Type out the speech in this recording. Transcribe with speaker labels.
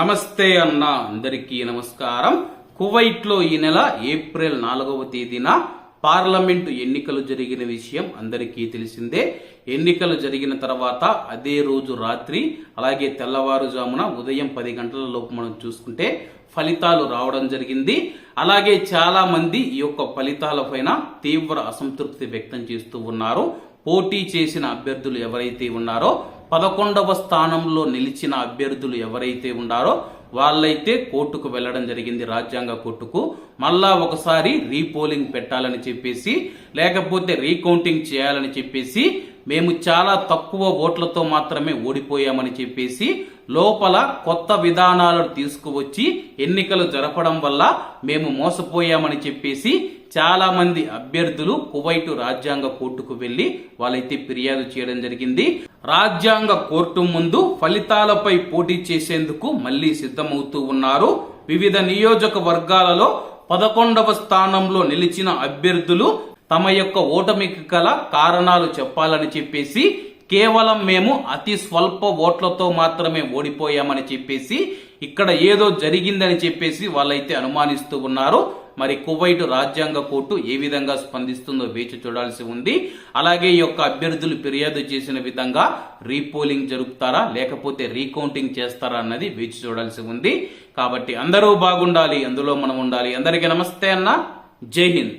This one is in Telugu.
Speaker 1: నమస్తే అన్న అందరికీ నమస్కారం. కువైట్లో ఈ నెల ఏప్రిల్ నాలుగవ తేదీన పార్లమెంటు ఎన్నికలు జరిగిన విషయం అందరికీ తెలిసిందే. ఎన్నికలు జరిగిన తర్వాత అదే రోజు రాత్రి అలాగే తెల్లవారుజామున ఉదయం పది గంటల లోపు మనం చూసుకుంటే ఫలితాలు రావడం జరిగింది. అలాగే చాలా మంది ఈ యొక్క ఫలితాల పైన తీవ్ర అసంతృప్తి వ్యక్తం చేస్తూ ఉన్నారు. పోటీ చేసిన అభ్యర్థులు ఎవరైతే ఉన్నారో పదకొండవ స్థానంలో నిలిచిన అభ్యర్థులు ఎవరైతే ఉన్నారో వాళ్ళైతే కోర్టుకు వెళ్ళడం జరిగింది రాజ్యాంగ కోర్టుకు. మళ్ళా ఒకసారి రీపోలింగ్ పెట్టాలని చెప్పేసి లేకపోతే రీకౌంటింగ్ చేయాలని చెప్పేసి మేము చాలా తక్కువ ఓట్లతో మాత్రమే ఓడిపోయామని చెప్పేసి లోపల కొత్త విధానాలను తీసుకువచ్చి ఎన్నికలు జరపడం వల్ల మేము మోసపోయామని చెప్పేసి చాలా మంది అభ్యర్థులు కువైటు రాజ్యాంగ కోర్టుకు వెళ్ళి వాళ్ళైతే ఫిర్యాదు చేయడం జరిగింది. రాజ్యాంగ కోర్టు ముందు ఫలితాలపై పోటీ చేసేందుకు మళ్ళీ సిద్ధమవుతూ ఉన్నారు. వివిధ నియోజకవర్గాలలో పదకొండవ స్థానంలో నిలిచిన అభ్యర్థులు తమ యొక్క ఓటమికి గల కారణాలు చెప్పాలని చెప్పేసి కేవలం మేము అతి స్వల్ప ఓట్లతో మాత్రమే ఓడిపోయామని చెప్పేసి ఇక్కడ ఏదో జరిగిందని చెప్పేసి వాళ్ళైతే అనుమానిస్తూ ఉన్నారు. మరి కువైట్ రాజ్యాంగ కోర్టు ఏ విధంగా స్పందిస్తుందో వేచి చూడాల్సి ఉంది. అలాగే ఈ యొక్క అభ్యర్థులు ఫిర్యాదు చేసిన విధంగా రీపోలింగ్ జరుపుతారా లేకపోతే రీకౌంటింగ్ చేస్తారా అన్నది వేచి చూడాల్సి ఉంది. కాబట్టి అందరూ బాగుండాలి అందులో మనం ఉండాలి. అందరికీ నమస్తే అన్న. జై హింద్.